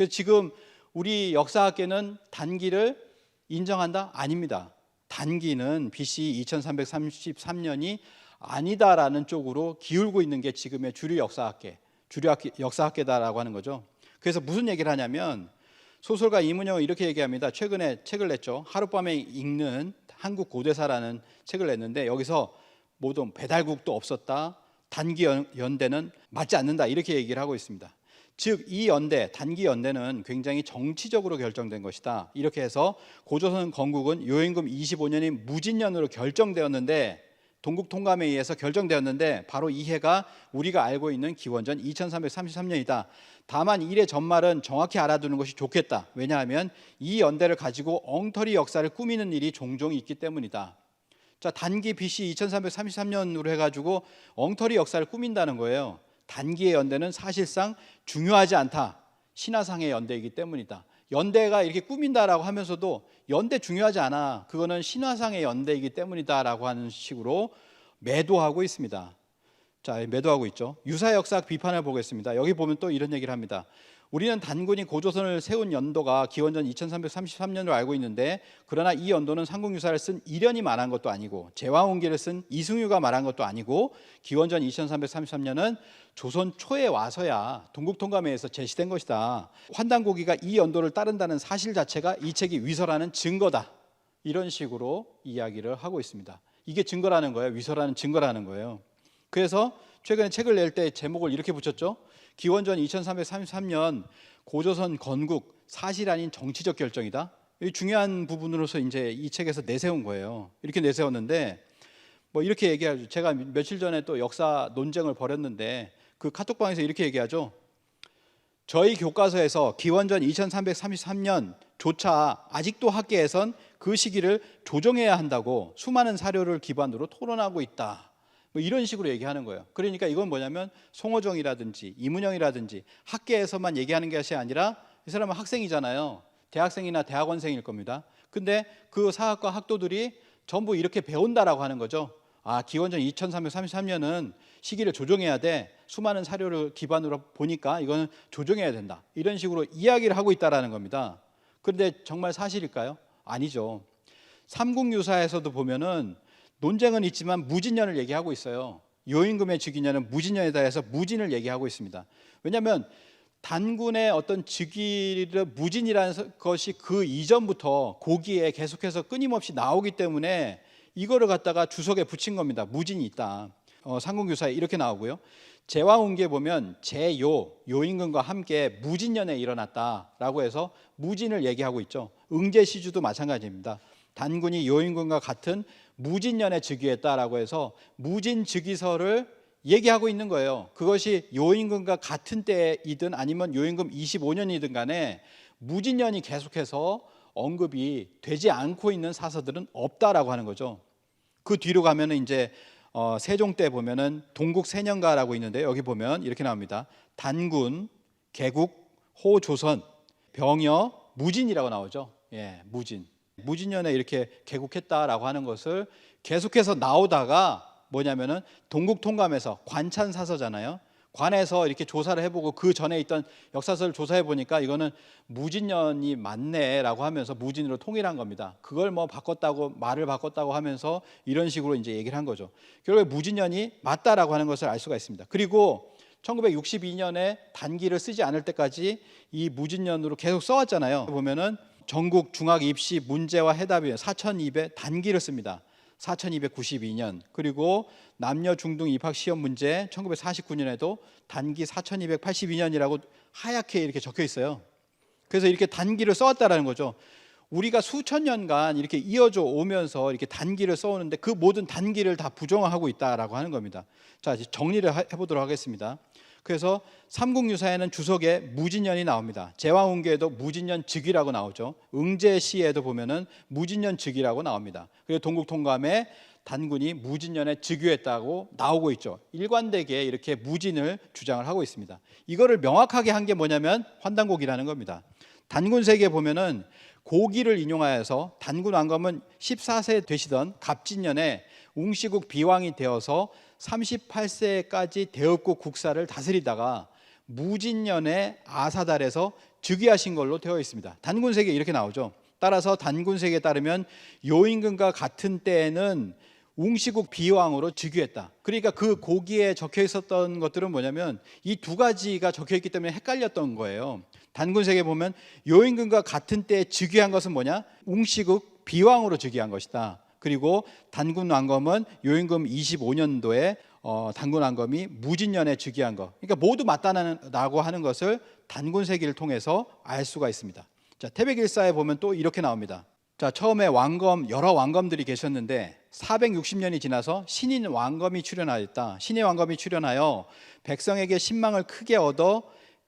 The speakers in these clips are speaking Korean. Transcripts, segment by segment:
그래서 지금 우리 역사학계는 단기를 인정한다? 아닙니다. 단기는 BC 2333년이 아니다라는 쪽으로 기울고 있는 게 지금의 주류 역사학계, 주류 학계- 역사학계다라고 하는 거죠. 그래서 무슨 얘기를 하냐면 소설가 이문영은 이렇게 얘기합니다. 최근에 책을 냈죠. 하룻밤에 읽는 한국 고대사라는 책을 냈는데 여기서 모든 배달국도 없었다. 단기 연- 연대는 맞지 않는다. 이렇게 얘기를 하고 있습니다. 즉 이 연대 단기 연대는 굉장히 정치적으로 결정된 것이다. 이렇게 해서 고조선 건국은 요임금 25년인 무진년으로 결정되었는데 동국 통감에 의해서 결정되었는데 바로 이 해가 우리가 알고 있는 기원전 2333년이다. 다만 일의 전말은 정확히 알아두는 것이 좋겠다. 왜냐하면 이 연대를 가지고 엉터리 역사를 꾸미는 일이 종종 있기 때문이다. 자, 단기 BC 2333년으로 해가지고 엉터리 역사를 꾸민다는 거예요. 단기의 연대는 사실상 중요하지 않다. 신화상의 연대이기 때문이다. 연대가 이렇게 꾸민다라고 하면서도 연대 중요하지 않아. 그거는 신화상의 연대이기 때문이다라고 하는 식으로 매도하고 있습니다. 자, 매도하고 있죠. 유사 역사학 비판을 보겠습니다. 여기 보면 또 이런 얘기를 합니다. 우리는 단군이 고조선을 세운 연도가 기원전 2333년으로 알고 있는데 그러나 이 연도는 삼국유사를 쓴 이련이 말한 것도 아니고 제왕운기를 쓴 이승유가 말한 것도 아니고 기원전 2333년은 조선 초에 와서야 동국통감회에서 제시된 것이다. 환단고기가 이 연도를 따른다는 사실 자체가 이 책이 위설하는 증거다. 이런 식으로 이야기를 하고 있습니다. 이게 증거라는 거예요. 위설하는 증거라는 거예요. 그래서 최근에 책을 낼 때 제목을 이렇게 붙였죠. 기원전 2333년 고조선 건국 사실 아닌 정치적 결정이다. 이 중요한 부분으로서 이제 이 책에서 내세운 거예요. 이렇게 내세웠는데 뭐 이렇게 얘기하죠. 제가 며칠 전에 또 역사 논쟁을 벌였는데 그 카톡방에서 이렇게 얘기하죠. 저희 교과서에서 기원전 2333년조차 아직도 학계에선 그 시기를 조정해야 한다고 수많은 사료를 기반으로 토론하고 있다. 뭐 이런 식으로 얘기하는 거예요. 그러니까 이건 뭐냐면 송호정이라든지 이문영이라든지 학계에서만 얘기하는 것이 아니라 이 사람은 학생이잖아요. 대학생이나 대학원생일 겁니다. 근데 그 사학과 학도들이 전부 이렇게 배운다라고 하는 거죠. 아, 기원전 2333년은 시기를 조정해야 돼. 수많은 사료를 기반으로 보니까 이거는 조정해야 된다. 이런 식으로 이야기를 하고 있다라는 겁니다. 그런데 정말 사실일까요? 아니죠. 삼국유사에서도 보면은 논쟁은 있지만 무진년을 얘기하고 있어요. 요임금의 즉위년은 무진년이다 해서 무진을 얘기하고 있습니다. 왜냐하면 단군의 어떤 즉위를 무진이라는 것이 그 이전부터 고기에 계속해서 끊임없이 나오기 때문에 이거를 갖다가 주석에 붙인 겁니다. 무진이 있다. 어, 삼국유사에 이렇게 나오고요. 제왕운기에 보면 제요 요임금과 함께 무진년에 일어났다라고 해서 무진을 얘기하고 있죠. 응제시주도 마찬가지입니다. 단군이 요임금과 같은 무진년에 즉위했다라고 해서 무진 즉위설을 얘기하고 있는 거예요. 그것이 요임금과 같은 때이든 아니면 요임금 25년이든 간에 무진년이 계속해서 언급이 되지 않고 있는 사서들은 없다라고 하는 거죠. 그 뒤로 가면은 이제 어, 세종 때 보면은 동국 세년가라고 있는데 여기 보면 이렇게 나옵니다. 단군, 개국, 호조선, 병여, 무진이라고 나오죠. 예, 무진. 무진년에 이렇게 개국했다라고 하는 것을 계속해서 나오다가 뭐냐면은 동국 통감에서 관찬 사서잖아요. 관에서 이렇게 조사를 해보고 그 전에 있던 역사서를 조사해 보니까 이거는 무진년이 맞네라고 하면서 무진으로 통일한 겁니다. 그걸 뭐 바꿨다고 말을 바꿨다고 하면서 이런 식으로 이제 얘기를 한 거죠. 결국에 무진년이 맞다라고 하는 것을 알 수가 있습니다. 그리고 1962년에 단기를 쓰지 않을 때까지 이 무진년으로 계속 써왔잖아요. 보면은 전국 중학 입시 문제와 해답이 4,200 단기를 씁니다. 4292년 그리고 남녀 중등 입학 시험 문제 1949년에도 단기 4282년이라고 하얗게 이렇게 적혀 있어요. 그래서 이렇게 단기를 써왔다라는 거죠. 우리가 수천 년간 이렇게 이어져 오면서 이렇게 단기를 써오는데 그 모든 단기를 다 부정하고 있다라고 하는 겁니다. 자, 이제 정리를 하- 해보도록 하겠습니다. 그래서 삼국유사에는 주석에 무진년이 나옵니다. 제왕운계에도 무진년 즉위라고 나오죠. 응제시에도 보면은 무진년 즉위라고 나옵니다. 그리고 동국통감에 단군이 무진년에 즉위했다고 나오고 있죠. 일관되게 이렇게 무진을 주장을 하고 있습니다. 이거를 명확하게 한 게 뭐냐면 환단곡이라는 겁니다. 단군 세계에 보면은 고기를 인용하여서 단군 왕검은 14세 되시던 갑진년에 웅시국 비왕이 되어서 38세까지 대업국 국사를 다스리다가 무진년에 아사달에서 즉위하신 걸로 되어 있습니다. 단군세계 이렇게 나오죠. 따라서 단군세계에 따르면 요임금과 같은 때에는 웅시국 비왕으로 즉위했다. 그러니까 그 고기에 적혀 있었던 것들은 뭐냐면 이 두 가지가 적혀 있기 때문에 헷갈렸던 거예요. 단군세계 보면 요임금과 같은 때에 즉위한 것은 뭐냐? 웅시국 비왕으로 즉위한 것이다. 그리고 단군 왕검은 요임금 25년도에 어, 단군 왕검이 무진년에 즉위한 것. 그러니까 모두 맞다라고 하는 것을 단군 세기를 통해서 알 수가 있습니다. 자, 태백일사에 보면 또 이렇게 나옵니다. 자, 처음에 왕검 여러 왕검들이 계셨는데 460년이 지나서 신인 왕검이 출현하였다. 신인 왕검이 출현하여 백성에게 신망을 크게 얻어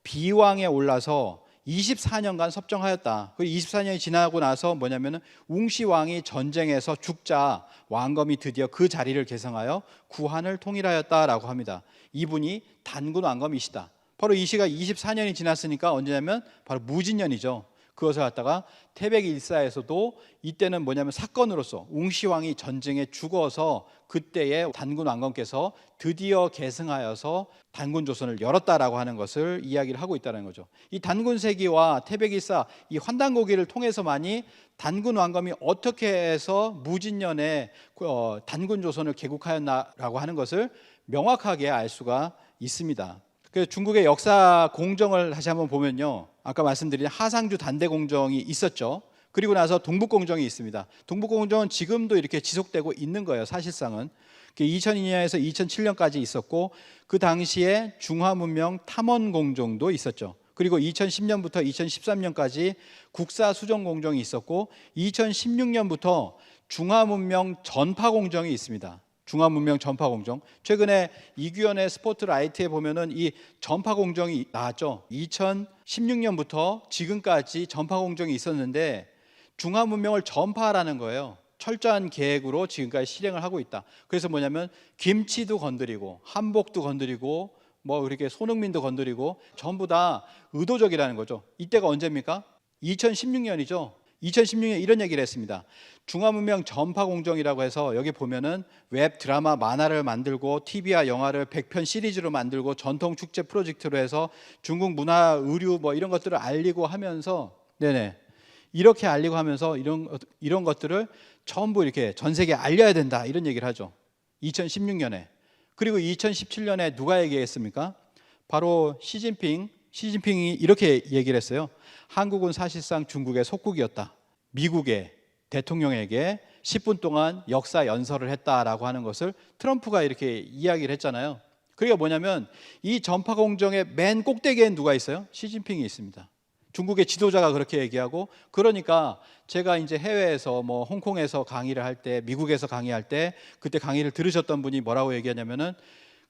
비왕에 올라서 24년간 섭정하였다. 그 24년이 지나고 나서 뭐냐면은 웅시 왕이 전쟁에서 죽자 왕검이 드디어 그 자리를 개성하여 구한을 통일하였다라고 합니다. 이분이 단군 왕검이시다. 바로 이 시가 24년이 지났으니까 언제냐면 바로 무진년이죠. 그것을 갖다가 태백 일사에서도 이때는 뭐냐면 사건으로서 웅시 왕이 전쟁에 죽어서 그때에 단군 왕건께서 드디어 계승하여서 단군 조선을 열었다라고 하는 것을 이야기를 하고 있다는 거죠. 이 단군 세기와 태백 일사 이 환단고기를 통해서만이 단군 왕검이 어떻게 해서 무진년에 어, 단군 조선을 개국하였나라고 하는 것을 명확하게 알 수가 있습니다. 그 중국의 역사 공정을 다시 한번 보면요. 아까 말씀드린 하상주 단대 공정이 있었죠. 그리고 나서 동북 공정이 있습니다. 동북 공정은 지금도 이렇게 지속되고 있는 거예요. 사실상은 2002년에서 2007년까지 있었고 그 당시에 중화 문명 탐원 공정도 있었죠. 그리고 2010년부터 2013년까지 국사 수정 공정이 있었고 2016년부터 중화 문명 전파 공정이 있습니다. 중화문명 전파 공정. 최근에 이규현의 스포트라이트에 보면은 이 전파 공정이 나왔죠. 2016년부터 지금까지 전파 공정이 있었는데 중화문명을 전파하라는 거예요. 철저한 계획으로 지금까지 실행을 하고 있다. 그래서 뭐냐면 김치도 건드리고 한복도 건드리고 뭐 이렇게 손흥민도 건드리고 전부 다 의도적이라는 거죠. 이때가 언제입니까? 2016년이죠. 2016년에 이런 얘기를 했습니다. 중화문명 전파 공정이라고 해서 여기 보면은 웹 드라마 만화를 만들고 TV와 영화를 100편 시리즈로 만들고 전통 축제 프로젝트로 해서 중국 문화 의류 뭐 이런 것들을 알리고 하면서 네네 이렇게 알리고 하면서 이런 이런 것들을 전부 이렇게 전 세계에 알려야 된다 이런 얘기를 하죠. 2016년에 그리고 2017년에 누가 얘기했습니까? 바로 시진핑 시진핑이 이렇게 얘기를 했어요. 한국은 사실상 중국의 속국이었다. 미국의 대통령에게 10분 동안 역사 연설을 했다라고 하는 것을 트럼프가 이렇게 이야기를 했잖아요. 그게 뭐냐면 이 전파 공정의 맨 꼭대기엔 누가 있어요? 시진핑이 있습니다. 중국의 지도자가 그렇게 얘기하고 그러니까 제가 이제 해외에서 뭐 홍콩에서 강의를 할 때 미국에서 강의할 때 그때 강의를 들으셨던 분이 뭐라고 얘기하냐면은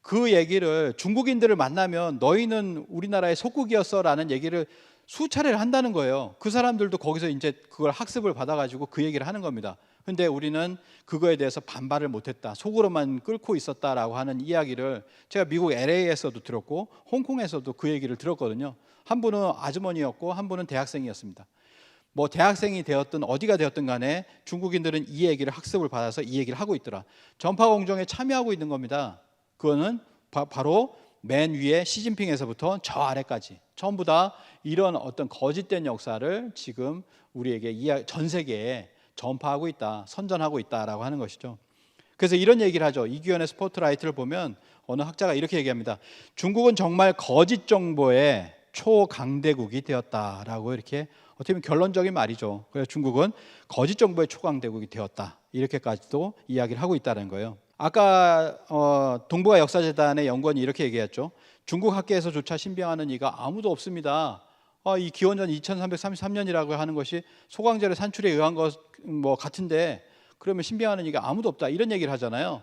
그 얘기를 중국인들을 만나면 너희는 우리나라의 속국이었어라는 얘기를 수차례를 한다는 거예요. 그 사람들도 거기서 이제 그걸 학습을 받아가지고 그 얘기를 하는 겁니다. 근데 우리는 그거에 대해서 반발을 못했다. 속으로만 끓고 있었다라고 하는 이야기를 제가 미국 LA에서도 들었고 홍콩에서도 그 얘기를 들었거든요. 한 분은 아주머니였고 한 분은 대학생이었습니다. 뭐 대학생이 되었든 어디가 되었든 간에 중국인들은 이 얘기를 학습을 받아서 이 얘기를 하고 있더라. 전파 공정에 참여하고 있는 겁니다. 그거는 바, 바로 맨 위에 시진핑에서부터 저 아래까지 전부 다 이런 어떤 거짓된 역사를 지금 우리에게 전 세계에 전파하고 있다, 선전하고 있다라고 하는 것이죠. 그래서 이런 얘기를 하죠. 이규현의 스포트라이트를 보면 어느 학자가 이렇게 얘기합니다. 중국은 정말 거짓 정보의 초강대국이 되었다라고 이렇게 어떻게 보면 결론적인 말이죠. 그래서 중국은 거짓 정보의 초강대국이 되었다. 이렇게까지도 이야기를 하고 있다는 거예요. 아까 어, 동북아 역사재단의 연구원이 이렇게 얘기했죠. 중국 학계에서조차 신빙하는 이가 아무도 없습니다. 어, 이 기원전 2333년이라고 하는 것이 소강절의 산출에 의한 것 뭐 같은데 그러면 신빙하는 이가 아무도 없다 이런 얘기를 하잖아요.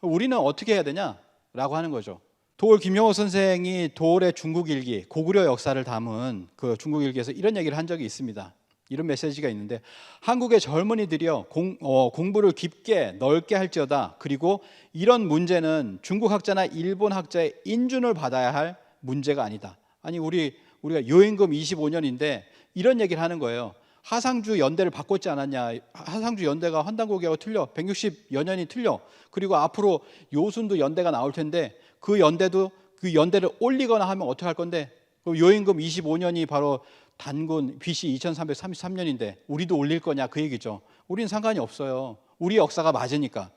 우리는 어떻게 해야 되냐라고 하는 거죠. 도올 김영호 선생이 도올의 중국 일기 고구려 역사를 담은 그 중국 일기에서 이런 얘기를 한 적이 있습니다. 이런 메시지가 있는데 한국의 젊은이들이요 공, 어, 공부를 깊게 넓게 할지어다 그리고 이런 문제는 중국 학자나 일본 학자의 인준을 받아야 할 문제가 아니다. 아니 우리 우리가 요임금 25년인데 이런 얘기를 하는 거예요. 하상주 연대를 바꿨지 않았냐? 하상주 연대가 환단고개하고 틀려 160여 년이 틀려. 그리고 앞으로 요순도 연대가 나올 텐데 그 연대도 그 연대를 올리거나 하면 어떻게 할 건데? 그 요임금 25년이 바로 단군 BC 2333년인데 우리도 올릴 거냐 그 얘기죠. 우리는 상관이 없어요. 우리 역사가 맞으니까.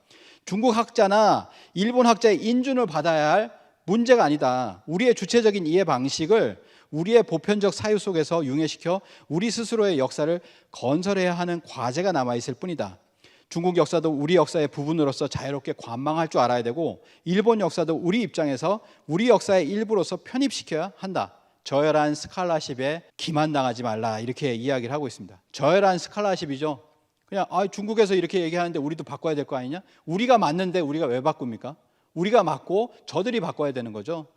중국 학자나 일본 학자의 인준을 받아야 할 문제가 아니다. 우리의 주체적인 이해 방식을 우리의 보편적 사유 속에서 융해시켜 우리 스스로의 역사를 건설해야 하는 과제가 남아 있을 뿐이다. 중국 역사도 우리 역사의 부분으로서 자유롭게 관망할 줄 알아야 되고 일본 역사도 우리 입장에서 우리 역사의 일부로서 편입시켜야 한다. 저열한 스칼라십에 기만당하지 말라 이렇게 이야기를 하고 있습니다. 저열한 스칼라십이죠. 그냥 아, 중국에서 이렇게 얘기하는데 우리도 바꿔야 될 거 아니냐? 우리가 맞는데 우리가 왜 바꿉니까? 우리가 맞고 저들이 바꿔야 되는 거죠.